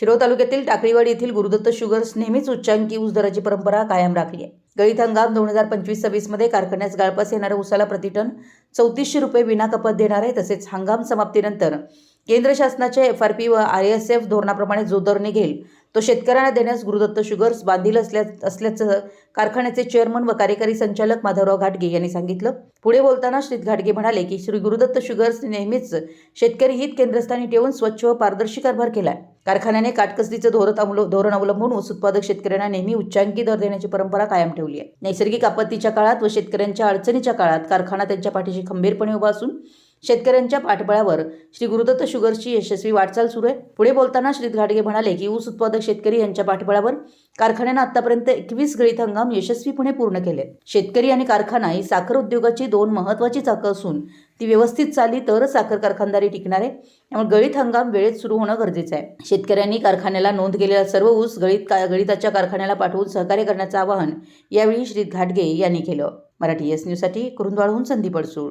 शिरोळ तालुक्यातील टाकळीवाडी येथील गुरुदत्त शुगर्स नेहमीच उच्चांकी ऊस दराची परंपरा कायम राखली आहे. गळीत हंगाम दोन हजार पंचवीस सव्वीसमध्ये कारखान्यास गाळपास येणाऱ्या ऊसाला प्रतिटन चौतीसशे रुपये विना कपात देणार आहे. तसेच हंगाम समाप्तीनंतर केंद्र शासनाच्या एफ आर पी व आर एस एफ धोरणाप्रमाणे जो दर निघेल तो शेतकऱ्यांना देण्यास गुरुदत्त शुगर्स बांधील असल्या असल्याचं कारखान्याचे चेअरमन व कार्यकारी संचालक माधवराव घाटगे यांनी सांगितलं. पुढे बोलताना श्री घाटगे म्हणाले की श्री गुरुदत्त शुगर्स नेहमीच शेतकरी हित केंद्रस्थानी ठेवून स्वच्छ व पारदर्शी कारभार केलाय. कारखान्याने काटकसरीचं धोरण अवल धोरण अवलंबून ऊस उत्पादक शेतकऱ्यांना नेहमी उच्चांकी दर देण्याची परंपरा कायम ठेवली आहे. नैसर्गिक आपत्तीच्या काळात व शेतकऱ्यांच्या अडचणीच्या काळात कारखाना त्यांच्या पाठीशी खंबीरपणे उभा असून शेतकऱ्यांच्या पाठबळावर श्री गुरुदत्त शुगर्सची यशस्वी वाटचाल सुरू आहे. पुढे बोलताना श्री घाटगे म्हणाले की ऊस उत्पादक शेतकरी यांच्या पाठबळावर कारखान्यानं आतापर्यंत एकवीस गळीत हंगाम यशस्वीपणे पूर्ण केले. शेतकरी आणि कारखाना ही साखर उद्योगाची दोन महत्त्वाची चाकं असून ती व्यवस्थित चालली तरच साखर कारखानदारी टिकणार आहे. त्यामुळे गळीत हंगाम वेळेत सुरू होणं गरजेचं आहे. शेतकऱ्यांनी कारखान्याला नोंद केलेला सर्व ऊस गळीत का गळीताच्या कारखान्याला पाठवून सहकार्य करण्याचं आवाहन यावेळी श्री घाटगे यांनी केलं. मराठी एस न्यूजसाठी कुरुंदवाडहून संदीप अडसूळ.